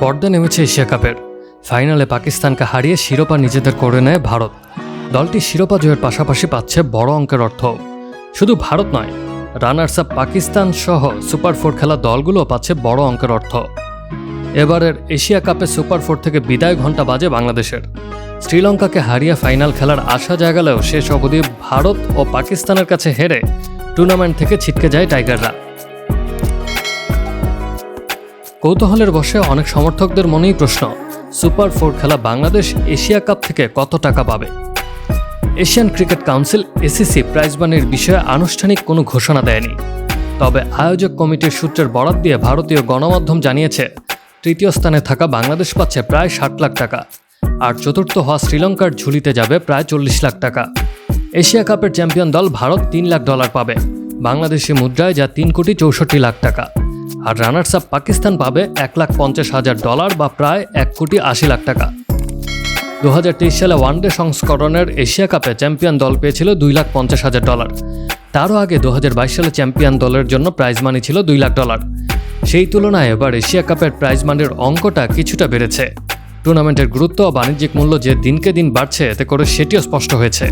পর্দা নেমেছে এশিয়া কাপের। ফাইনালে পাকিস্তানকে হারিয়ে শিরোপা নিজেদের করে নেয় ভারত। দলটি শিরোপা জয়ের পাশাপাশি পাচ্ছে বড় অঙ্কের অর্থ। শুধু ভারত নয় রানার্স আপ পাকিস্তান সহ সুপার ফোর খেলা দলগুলো পাচ্ছে বড় অঙ্কের অর্থ। এবারের এশিয়া কাপে সুপার ফোর থেকে বিদায় ঘণ্টা বাজে বাংলাদেশের। শ্রীলঙ্কাকে হারিয়ে ফাইনাল খেলার আশা জাগালেও শেষ অবধি ভারত ও পাকিস্তানের কাছে হেরে টুর্নামেন্ট থেকে ছিটকে যায় টাইগাররা। কৌতূহলের বসে অনেক সমর্থকদের মনেই প্রশ্ন, সুপার ফোর খেলা বাংলাদেশ এশিয়া কাপ থেকে কত টাকা পাবে? Asian cricket council, ACC prize মানির বিষয়ে আনুষ্ঠানিক কোনো ঘোষণা দেয়নি। তবে আয়োজক কমিটির সূত্রের বরাত দিয়ে ভারতীয় গণমাধ্যম জানিয়েছে, তৃতীয় স্থানে থাকা বাংলাদেশ পাচ্ছে প্রায় ষাট লাখ টাকা, আর চতুর্থ হওয়া শ্রীলঙ্কার ঝুলিতে যাবে প্রায় চল্লিশ লাখ টাকা। এশিয়া কাপের চ্যাম্পিয়ন দল ভারত তিন লাখ ডলার পাবে, বাংলাদেশি মুদ্রায় যা তিন কোটি চৌষট্টি লাখ টাকা। আর রানার্স আপ পাকিস্তান পাবে এক লাখ পঞ্চাশ হাজার ডলার বা প্রায় এক কোটি আশি লাখ টাকা। দু সালে ওয়ানডে সংস্করণের এশিয়া কাপে চ্যাম্পিয়ন দল পেয়েছিল দুই লাখ পঞ্চাশ হাজার ডলার। তারও আগে দু হাজার বাইশ সালে চ্যাম্পিয়ন দলের জন্য প্রাইজ মানি ছিল দুই লাখ ডলার। সেই তুলনায় এবার এশিয়া কাপের প্রাইজ মানির অঙ্কটা কিছুটা বেড়েছে। টুর্নামেন্টের গুরুত্ব ও বাণিজ্যিক মূল্য যে দিনকে দিন বাড়ছে, এতে করে সেটিও স্পষ্ট হয়েছে।